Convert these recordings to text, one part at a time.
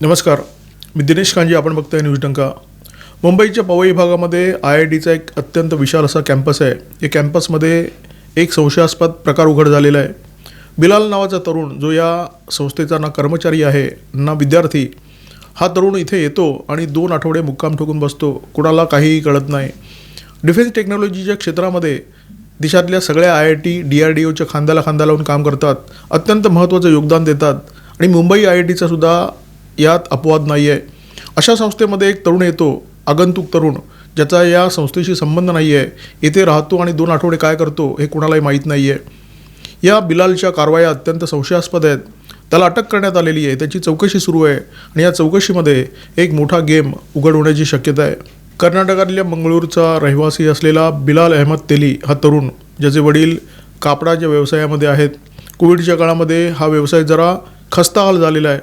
नमस्कार. मी दिनेश कांजी आपण बघताय न्यूज टंका. मुंबईच्या पवई भागामध्ये आय आय टीचा एक अत्यंत विशाल असा कॅम्पस आहे. या कॅम्पसमध्ये एक संशयास्पद प्रकार उघड झालेला आहे. बिलाल नावाचा तरुण जो या संस्थेचा ना कर्मचारी आहे ना विद्यार्थी हा तरुण इथे येतो आणि दोन आठवडे मुक्काम ठोकून बसतो. कुणाला काहीही कळत नाही. डिफेन्स टेक्नॉलॉजीच्या क्षेत्रामध्ये देशातल्या सगळ्या I I T D R D ओच्या खांद्याला खांदा लावून काम करतात. अत्यंत महत्त्वाचं योगदान देतात. आणि मुंबई आय आय टीचासुद्धा यात अपवाद नाही आहे अशा संस्थेमध्ये एक तरुण येतो आगंतुक तरुण ज्याचा या संस्थेशी संबंध नाही आहे येथे राहतो आणि दोन आठवडे काय करतो हे कुणालाही माहीत नाही आहे या बिलालच्या कारवाया अत्यंत संशयास्पद आहेत. त्याला अटक करण्यात आलेली आहे. त्याची चौकशी सुरू आहे आणि या चौकशीमध्ये एक मोठा गेम उघड होण्याची शक्यता आहे. कर्नाटकातल्या मंगळूरचा रहिवासी असलेला बिलाल अहमद तेली हा तरुण ज्याचे वडील कापडाच्या व्यवसायामध्ये आहेत. कोविडच्या काळामध्ये हा व्यवसाय जरा खस्ताहाल झालेला आहे.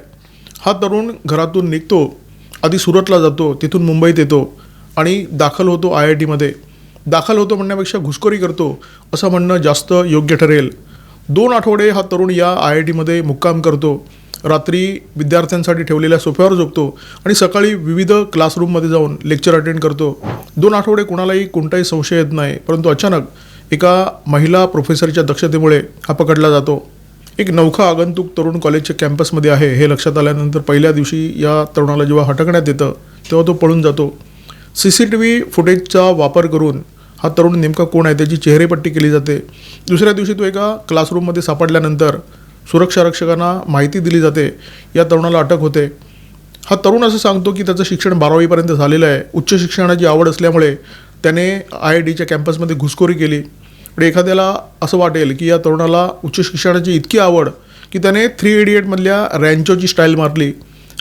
हा तरुण घरातून निघतो आधी सुरतला जातो तिथून मुंबईत येतो आणि दाखल होतो आय आय टीमध्ये. दाखल होतो म्हणण्यापेक्षा घुसखोरी करतो असं म्हणणं जास्त योग्य ठरेल. दोन आठवडे हा तरुण या आय आय टीमध्ये मुक्काम करतो. रात्री विद्यार्थ्यांसाठी ठेवलेल्या सोफ्यावर झोपतो आणि सकाळी विविध क्लासरूममध्ये जाऊन लेक्चर अटेंड करतो. दोन आठवडे कोणालाही कोणताही संशय येत नाही परंतु अचानक एका महिला प्रोफेसरच्या दक्षतेमुळे हा पकडला जातो. एक नौखा आगंतुक तरुण कॉलेजच्या कॅम्पसमध्ये आहे. हे लक्षात आल्यानंतर पहिल्या दिवशी या तरुणाला जेव्हा हटकण्यात येतं तेव्हा तो पळून जातो. सी सी टी व्ही फुटेजचा वापर करून हा तरुण नेमका कोण आहे? त्याची चेहरेपट्टी केली जाते. दुसऱ्या दिवशी तो एका क्लासरूममध्ये सापडल्यानंतर सुरक्षा रक्षकांना माहिती दिली जाते. या तरुणाला अटक होते. हा तरुण असं सांगतो की त्याचं शिक्षण बारावीपर्यंत झालेलं आहे. उच्च शिक्षणाची आवड असल्यामुळे त्याने आय आय टीच्या कॅम्पसमध्ये घुसखोरी केली. पण एखाद्याला असं वाटेल की या तरुणाला उच्च शिक्षणाची इतकी आवड की त्याने थ्री इडियटमधल्या रँचोची स्टाईल मारली.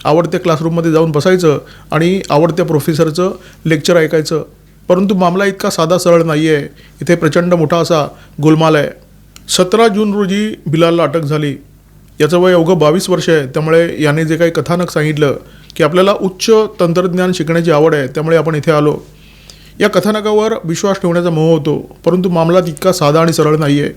आवडत्या क्लासरूममध्ये जाऊन बसायचं आणि आवडत्या प्रोफेसरचं लेक्चर ऐकायचं. परंतु मामला इतका साधा सरळ नाही आहे इथे प्रचंड मोठा असा गोलमाल आहे. सतरा जून रोजी बिलालला अटक झाली. याचं वय अवघं बावीस वर्ष आहे. त्यामुळे याने जे काही कथानक सांगितलं की आपल्याला उच्च तंत्रज्ञान शिकण्याची आवड आहे त्यामुळे आपण इथे आलो. या कथानकावर विश्वास ठेवण्याचा मोह होतो परंतु मामला तितका साधा आणि सरळ नाही आहे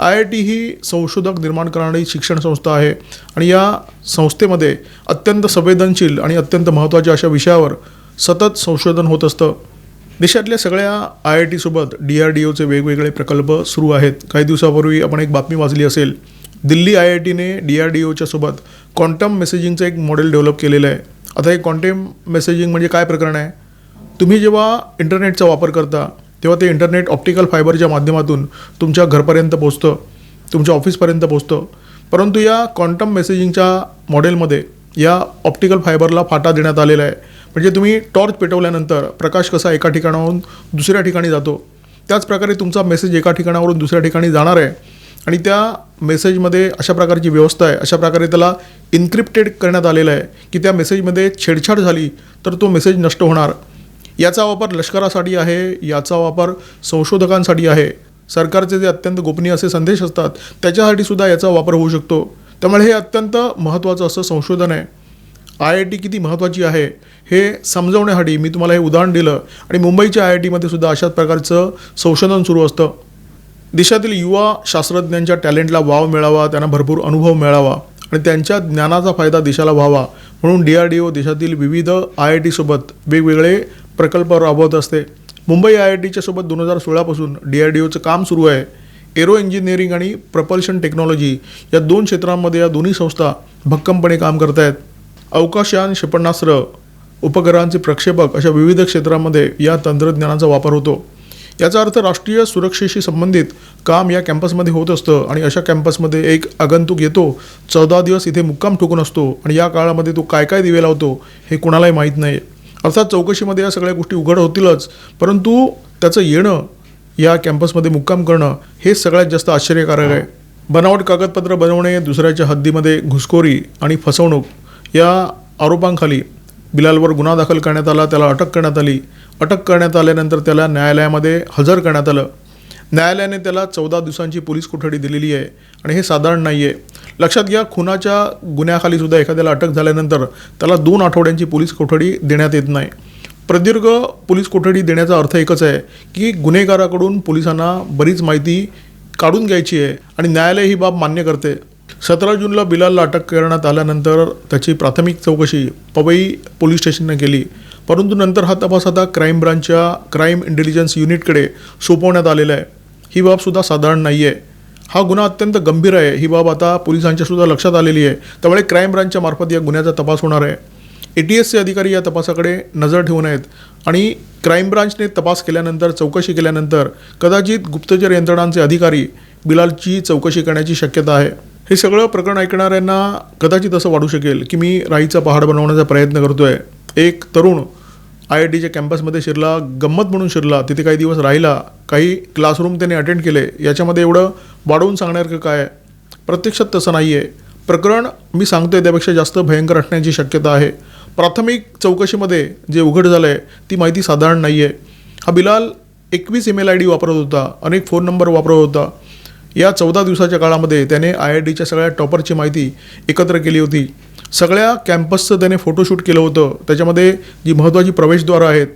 आय आय टी ही संशोधक निर्माण करणारी शिक्षण संस्था आहे आणि या संस्थेमध्ये अत्यंत संवेदनशील आणि अत्यंत महत्त्वाच्या अशा विषयावर सतत संशोधन होत असतं. देशातल्या सगळ्या आय आय टीसोबत डी आर डी ओचे वेगवेगळे प्रकल्प सुरू आहेत. काही दिवसापूर्वी आपण एक बातमी वाचली असेल. दिल्ली आय आय टीने डी आर डी ओच्या सोबत क्वांटम मेसेजिंगचं एक मॉडेल डेव्हलप केलेलं आहे. आता हे क्वांटम मेसेजिंग म्हणजे काय प्रकरण आहे? तुम्ही जेव्हा इंटरनेटचा वापर करता तेव्हा ते इंटरनेट ऑप्टिकल फायबरच्या माध्यमातून तुमच्या घरपर्यंत पोचतं तुमच्या ऑफिसपर्यंत पोचतं परंतु या क्वांटम मेसेजिंगच्या मॉडेलमध्ये या ऑप्टिकल फायबरला फाटा देण्यात आलेला आहे. म्हणजे तुम्ही टॉर्च पेटवल्यानंतर प्रकाश कसा एका ठिकाणाहून दुसऱ्या ठिकाणी जातो त्याचप्रकारे तुमचा मेसेज एका ठिकाणावरून दुसऱ्या ठिकाणी जाणार आहे. आणि त्या मेसेजमध्ये अशा प्रकारची व्यवस्था आहे अशा प्रकारे त्याला इन्क्रिप्टेड करण्यात आलेलं आहे की त्या मेसेजमध्ये छेडछाड झाली तर तो मेसेज नष्ट होणार. याचा वापर लष्करासाठी आहे याचा वापर संशोधकांसाठी आहे. सरकारचे जे अत्यंत गोपनीय असे संदेश असतात त्याच्यासाठी सुद्धा याचा वापर होऊ शकतो. त्यामुळे हे अत्यंत महत्त्वाचं असं संशोधन आहे. आय आय टी किती महत्त्वाची आहे हे समजवण्यासाठी मी तुम्हाला हे उदाहरण दिलं आणि मुंबईच्या आय आय टीमध्ये सुद्धा अशाच प्रकारचं संशोधन सुरू असतं. देशातील युवा शास्त्रज्ञांच्या टॅलेंटला वाव मिळावा त्यांना भरपूर अनुभव मिळावा आणि त्यांच्या ज्ञानाचा फायदा देशाला व्हावा. म्हणून डी आर डी ओ देशातील विविध आय आय टीसोबत वेगवेगळे प्रकल्प राबवत असते. मुंबई आय आय टीच्या सोबत दोन हजार सोळापासून डी आर डी ओचं काम सुरू आहे. एरो इंजिनिअरिंग आणि प्रपल्शन टेक्नॉलॉजी या दोन क्षेत्रांमध्ये या दोन्ही संस्था भक्कमपणे काम करत आहेत अवकाशयान क्षेपणास्त्र उपग्रहांचे प्रक्षेपक अशा विविध क्षेत्रामध्ये या तंत्रज्ञानाचा वापर होतो. याचा अर्थ राष्ट्रीय सुरक्षेशी संबंधित काम या कॅम्पसमध्ये होत असतं आणि अशा कॅम्पसमध्ये एक आगंतुक येतो चौदा दिवस इथे मुक्काम ठोकून असतो आणि या काळामध्ये तो काय काय दिवे लावतो हे कुणालाही माहीत नाही अर्थात चौकशीमध्ये या सगळ्या गोष्टी उघड होतीलच. परंतु त्याचं येणं या कॅम्पसमध्ये मुक्काम करणं हे सगळ्यात जास्त आश्चर्यकारक आहे. बनावट कागदपत्र बनवणे दुसऱ्याच्या हद्दीमध्ये घुसखोरी आणि फसवणूक या आरोपांखाली बिलालवर गुन्हा दाखल करण्यात आला त्याला अटक करण्यात आली. अटक करण्यात आल्यानंतर त्याला न्यायालयामध्ये हजर करण्यात आलं. न्यायालयाने त्याला चौदा दिवसांची पोलीस कोठडी दिलेली आहे आणि हे साधारण नाही आहे लक्षात घ्या खुनाच्या गुन्ह्याखाली सुद्धा एखाद्याला अटक झाल्यानंतर त्याला दोन आठवड्यांची पोलीस कोठडी देण्यात येत नाही. प्रदीर्घ पोलीस कोठडी देण्याचा अर्थ एकच आहे की गुन्हेगाराकडून पोलिसांना बरीच माहिती काढून घ्यायची आहे आणि न्यायालय ही बाब मान्य करते. सतरा जूनला बिलालला अटक करण्यात आल्यानंतर त्याची प्राथमिक चौकशी पवई पोलीस स्टेशनने केली. परंतु नंतर हा तपास आता क्राईम ब्रांचच्या क्राईम इंटेलिजन्स युनिटकडे सोपवण्यात आलेला आहे. ही बाबसुद्धा साधारण नाही आहे हा गुन्हा अत्यंत गंभीर आहे. ही बाब आता पोलिसांच्या सुद्धा लक्षात आलेली आहे. त्यामुळे क्राईम ब्रांचच्या मार्फत या गुन्ह्याचा तपास होणार आहे. ए टी एसचे अधिकारी या तपासाकडे नजर ठेवून आहेत. आणि क्राईम ब्रांचने तपास केल्यानंतर चौकशी केल्यानंतर कदाचित गुप्तचर यंत्रणांचे अधिकारी बिलालची चौकशी करण्याची शक्यता आहे. हे सगळं प्रकरण ऐकणाऱ्यांना कदाचित असं वाढू शकेल की मी राईचा पहाड बनवण्याचा प्रयत्न करतोय. एक तरुण आय आय टीच्या कॅम्पसमध्ये शिरला गंमत म्हणून शिरला तिथे काही दिवस राहिला काही क्लासरूम त्याने अटेंड केले याच्यामध्ये एवढं वाढवून सांगण्यासारखं काय? प्रत्यक्षात तसं नाही आहे प्रकरण मी सांगतोय त्यापेक्षा जास्त भयंकर असण्याची शक्यता आहे. प्राथमिक चौकशीमध्ये जे उघड झालं आहे ती माहिती साधारण नाही आहे हा बिलाल एकवीस ईमेल आय डी वापरत होता अनेक फोन नंबर वापरत होता. या चौदा दिवसाच्या काळामध्ये त्याने आय आय टीच्या सगळ्या टॉपरची माहिती एकत्र केली होती. सगळ्या कॅम्पसचं त्याने फोटोशूट केलं होतं. त्याच्यामध्ये जी महत्त्वाची प्रवेशद्वारं आहेत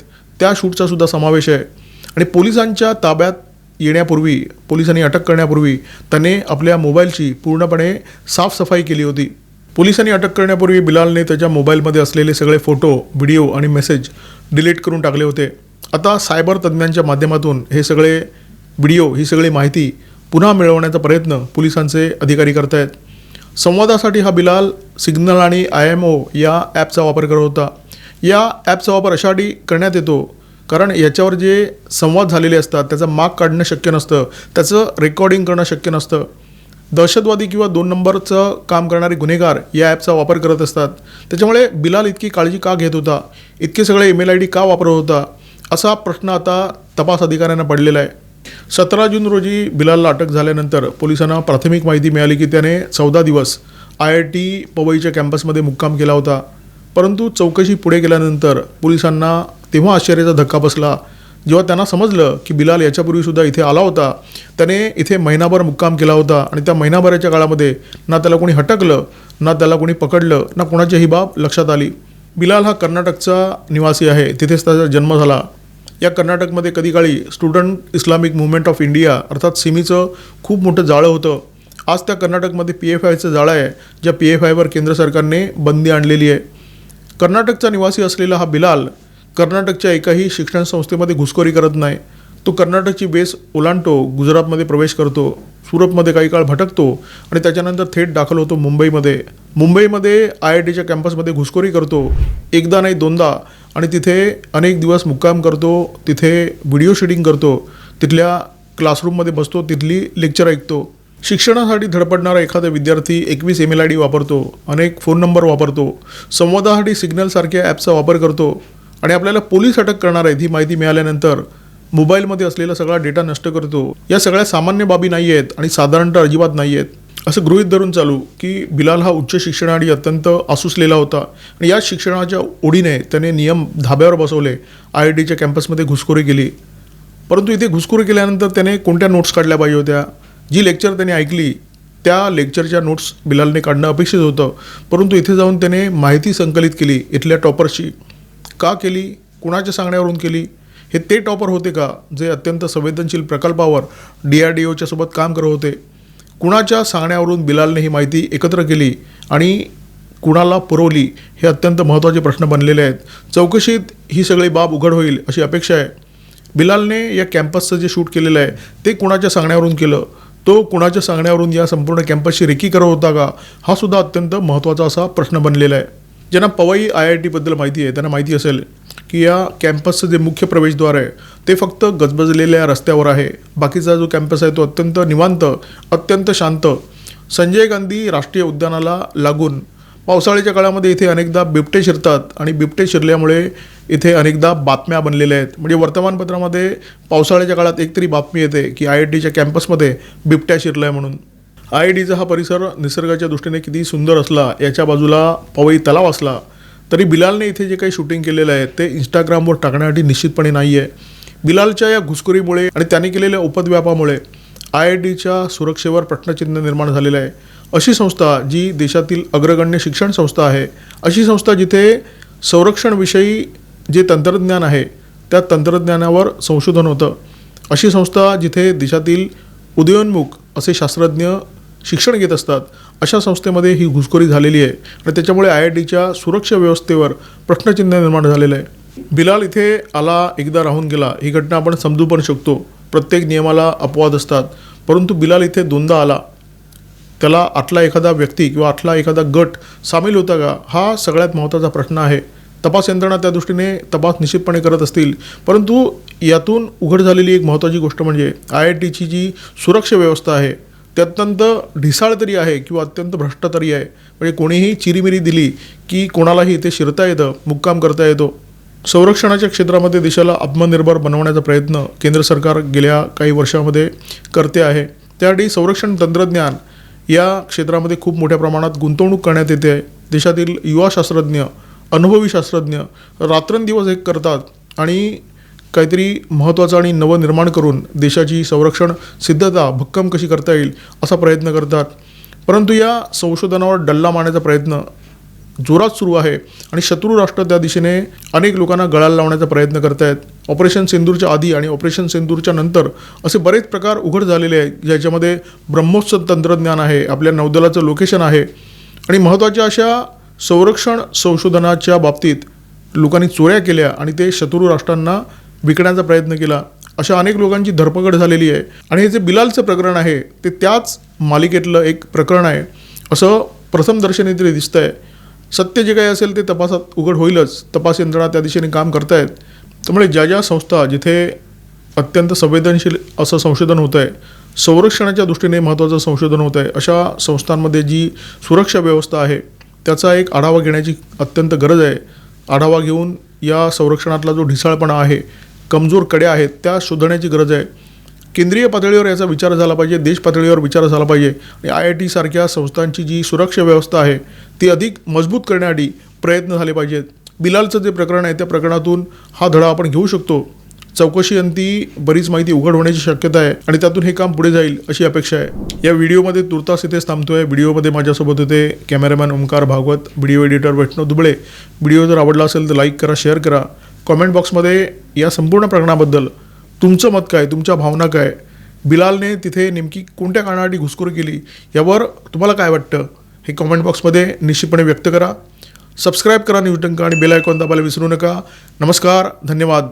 त्या शूटचा सुद्धा समावेश आहे. आणि पोलिसांच्या ताब्यात येण्यापूर्वी पोलिसांनी अटक करण्यापूर्वी त्याने आपल्या मोबाईलची पूर्णपणे साफसफाई केली होती. पोलिसांनी अटक करण्यापूर्वी बिलालने त्याच्या मोबाईलमध्ये असलेले सगळे फोटो व्हिडिओ आणि मेसेज डिलीट करून टाकले होते. आता सायबर तज्ज्ञांच्या माध्यमातून हे सगळे व्हिडिओ ही सगळी माहिती पुन्हा मिळवण्याचा प्रयत्न पोलिसांचे अधिकारी करत आहेत संवादासाठी हा बिलाल सिग्नल आणि आय एम ओ या ॲपचा वापर करत होता. या ॲपचा वापर अशासाठी करण्यात येतो कारण याच्यावर जे संवाद झालेले असतात त्याचा माग काढणं शक्य नसतं त्याचं रेकॉर्डिंग करणं शक्य नसतं. दहशतवादी किंवा दोन नंबरचं काम करणारे गुन्हेगार या ॲपचा वापर करत असतात. त्याच्यामुळे बिलाल इतकी काळजी का घेत होता? इतके सगळे ईमेल आय डी का वापरत होता? असा प्रश्न आता तपास अधिकाऱ्यांना पडलेला आहे. सतरा जून रोजी बिलालला अटक झाल्यानंतर पोलिसांना प्राथमिक माहिती मिळाली की त्याने चौदा दिवस आय आय टी पवईच्या कॅम्पसमध्ये मुक्काम केला होता. परंतु चौकशी पुढे गेल्यानंतर पोलिसांना तेव्हा आश्चर्याचा धक्का बसला. जेव्हा त्यांना समजलं की बिलाल याच्यापूर्वीसुद्धा इथे आला होता त्याने इथे महिनाभर मुक्काम केला होता आणि त्या महिनाभराच्या काळामध्ये ना त्याला कोणी हटकलं ना त्याला कोणी पकडलं ना कोणाची ही बाब लक्षात आली. बिलाल हा कर्नाटकचा निवासी आहे तिथेच त्याचा जन्म झाला. या कर्नाटकमध्ये कधी काळी Student Islamic Movement of India अर्थात सिमीचं खूप मोठं जाळं होतं. आज त्या कर्नाटकमध्ये पी एफ आयचं जाळं आहे ज्या पी एफ आयवर केंद्र सरकारने बंदी आणलेली आहे. कर्नाटकचा निवासी असलेला हा बिलाल कर्नाटकच्या एकाही शिक्षण संस्थेमध्ये घुसखोरी करत नाही. तो कर्नाटकची बेस ओलांडतो गुजरातमध्ये प्रवेश करतो सुरतमध्ये काही काळ भटकतो आणि त्याच्यानंतर थेट दाखल होतो मुंबईमध्ये. मुंबईमध्ये आय आय टीच्या कॅम्पसमध्ये घुसखोरी करतो. एकदा नाही दोनदा. आणि तिथे अनेक दिवस मुक्काम करतो तिथे व्हिडिओ शूटिंग करतो तिथल्या क्लासरूममध्ये बसतो तिथली लेक्चर ऐकतो. शिक्षणासाठी धडपडणारा एखादा विद्यार्थी एकवीस एम एल आय डी वापरतो अनेक फोन नंबर वापरतो संवादासाठी सिग्नलसारख्या ॲपचा वापर करतो आणि आपल्याला पोलीस अटक करणार आहेत ही माहिती मिळाल्यानंतर मोबाईलमध्ये असलेला सगळा डेटा नष्ट करतो. या सगळ्या सामान्य बाबी नाही आहेत आणि साधारणतः अजिबात नाही आहेत असं गृहीत धरून चालू की बिलाल हा उच्च शिक्षणाआधी अत्यंत आसुसलेला होता. आणि या शिक्षणाच्या ओढीने त्याने नियम धाब्यावर बसवले. आय आय टीच्या कॅम्पसमध्ये घुसखोरी केली. परंतु इथे घुसखोरी केल्यानंतर त्याने कोणत्या नोट्स काढल्या पाहिजे होत्या? जी लेक्चर त्याने ऐकली त्या लेक्चरच्या नोट्स बिलालने काढणं अपेक्षित होतं. परंतु इथे जाऊन त्याने माहिती संकलित केली इथल्या टॉपरशी का केली? कुणाच्या सांगण्यावरून केली? हे ते टॉपर होते का? जे अत्यंत संवेदनशील प्रकल्पावर डी आर डी ओच्या सोबत काम करत होते. कुणाच्या सांगण्यावरून बिलालने ही माहिती एकत्र केली आणि कुणाला पुरवली हे अत्यंत महत्त्वाचे प्रश्न बनलेले आहेत. चौकशीत ही सगळी बाब उघड होईल अशी अपेक्षा आहे. बिलालने या कॅम्पसचं जे शूट केलेलं आहे ते कुणाच्या सांगण्यावरून केलं? तो कुणाच्या सांगण्यावरून या संपूर्ण कॅम्पसची रेकी करत होता का? हा सुद्धा अत्यंत महत्त्वाचा असा प्रश्न बनलेला आहे. ज्यांना पवई आय आय टीबद्दल माहिती आहे त्यांना माहिती असेल की या कॅम्पसचं जे मुख्य प्रवेशद्वार आहे ते फक्त गजबजलेल्या रस्त्यावर आहे. बाकीचा जो कॅम्पस आहे तो अत्यंत निवांत अत्यंत शांत. संजय गांधी राष्ट्रीय उद्यानाला लागून पावसाळ्याच्या काळामध्ये इथे अनेकदा बिबटे शिरतात आणि बिबटे शिरल्यामुळे इथे अनेकदा बातम्या बनलेल्या आहेत. म्हणजे वर्तमानपत्रामध्ये पावसाळ्याच्या काळात एकतरी बातमी येते की आय आय टीच्या कॅम्पसमध्ये बिबट्या शिरला आहे म्हणून. आय आय टीचा हा परिसर निसर्गाच्या दृष्टीने किती सुंदर असला याच्या बाजूला पवई तलाव असला तरी बिलालने इथे जे काही शूटिंग केलेलं आहे ते इंस्टाग्रामवर टाकण्यासाठी निश्चितपणे नाही आहे बिलालच्या या घुसखोरीमुळे आणि त्याने केलेल्या उपद्व्यापामुळे आय आय टीच्या सुरक्षेवर प्रश्नचिन्ह निर्माण झालेलं आहे. अशी संस्था जी देशातील अग्रगण्य शिक्षण संस्था आहे अशी संस्था जिथे संरक्षणविषयी जे तंत्रज्ञान आहे त्या तंत्रज्ञानावर संशोधन होतं. अशी संस्था जिथे देशातील उदयोन्मुख असे शास्त्रज्ञ शिक्षण घेत असतात अशा संस्थेमध्ये ही घुसखोरी झालेली आहे. आणि त्याच्यामुळे आय आय टीच्या सुरक्षा व्यवस्थेवर प्रश्नचिन्ह निर्माण झालेलं आहे. बिलाल इथे आला एकदा राहून गेला. ही घटना आपण समजू पण शकतो. प्रत्येक नियमाला अपवाद असतात. परंतु बिलाल इथे दोनदा आला. त्याला आतला एखादा व्यक्ती किंवा आतला एखादा गट सामील होता का? हा सगळ्यात महत्त्वाचा प्रश्न आहे. तपास यंत्रणा त्या दृष्टीने तपास निश्चितपणे करत असतील. परंतु यातून उघड झालेली एक महत्त्वाची गोष्ट म्हणजे आय आय टीची जी सुरक्षा व्यवस्था आहे ती अत्यंत ढिसाळ तरी आहे किंवा अत्यंत भ्रष्ट तरी आहे. म्हणजे कोणीही चिरीमिरी दिली की कोणालाही इथे शिरता येतं मुक्काम करता येतो. संरक्षणाच्या क्षेत्रामध्ये देशाला आत्मनिर्भर बनवण्याचा प्रयत्न केंद्र सरकार गेल्या काही वर्षामध्ये करते आहे. त्यासाठी संरक्षण तंत्रज्ञान या क्षेत्रामध्ये खूप मोठ्या प्रमाणात गुंतवणूक करण्यात येते आहे. देशातील युवा शास्त्रज्ञ अनुभवी शास्त्रज्ञ रात्रंदिवस एक करतात आणि काहीतरी महत्त्वाचं आणि नवं निर्माण करून देशाची संरक्षण सिद्धता भक्कम कशी करता येईल असा प्रयत्न करतात. परंतु या संशोधनावर डल्ला मारण्याचा प्रयत्न जोरात सुरू आहे आणि शत्रू राष्ट्र त्या दिशेने अनेक लोकांना गळाला लावण्याचा प्रयत्न करत आहेत ऑपरेशन सिंदूरच्या आधी आणि ऑपरेशन सिंदूरच्या नंतर असे बरेच प्रकार उघड झालेले आहेत ज्याच्यामध्ये ब्रह्मोत्सव तंत्रज्ञान आहे आपल्या नौदलाचं लोकेशन आहे आणि महत्त्वाच्या अशा संरक्षण संशोधनाच्या बाबतीत लोकांनी चोऱ्या केल्या आणि ते शत्रू राष्ट्रांना विकण्याचा प्रयत्न केला. अशा अनेक लोकांची धरपकड झालेली आहे आणि हे जे बिलालचं प्रकरण आहे ते त्याच मालिकेतलं एक प्रकरण आहे असं प्रथमदर्शनी तरी दिसतं आहे सत्य जे काही असेल ते तपासात उघड होईलच. तपास यंत्रणा त्या दिशेने काम करतायत. त्यामुळे ज्या ज्या संस्था जिथे अत्यंत संवेदनशील असं संशोधन होतं आहे संरक्षणाच्या दृष्टीने महत्त्वाचं संशोधन होतं आहे अशा संस्थांमध्ये जी सुरक्षा व्यवस्था आहे त्याचा एक आढावा घेण्याची अत्यंत गरज आहे. आढावा घेऊन या संरक्षणातला जो ढिसाळपणा आहे कमजोर कड्या आहेत त्या शोधण्याची गरज आहे. केंद्रीय पातळीवर याचा विचार झाला पाहिजे देश पातळीवर विचार झाला पाहिजे. आणि आय आय टी सारख्या संस्थांची जी सुरक्षा व्यवस्था आहे ती अधिक मजबूत करण्यासाठी प्रयत्न झाले पाहिजेत. बिलालचं जे प्रकरण आहे त्या प्रकरणातून हा धडा आपण घेऊ शकतो. चौकशी अंती बरीच माहिती उघड होण्याची शक्यता आहे आणि त्यातून हे काम पुढे जाईल अशी अपेक्षा आहे. या व्हिडिओमध्ये तुर्तास इथेच थांबतोय. व्हिडिओमध्ये माझ्यासोबत होते cameraman Omkar Bhagwat video editor Vaishnav Duble. Video जर आवडला असेल तर लाईक करा शेअर करा. कॉमेंट बॉक्समध्ये या संपूर्ण प्रकरणाबद्दल तुमचं मत काय? तुमच्या भावना काय? बिलालने तिथे नेमकी कोणत्या कारणासाठी घुसखोरी केली? यावर तुम्हाला काय वाटतं? हे कॉमेंट बॉक्समध्ये निश्चितपणे व्यक्त करा. सबस्क्राईब करा न्यूज टंका आणि बेल आयकॉन दाबायला विसरू नका. नमस्कार धन्यवाद.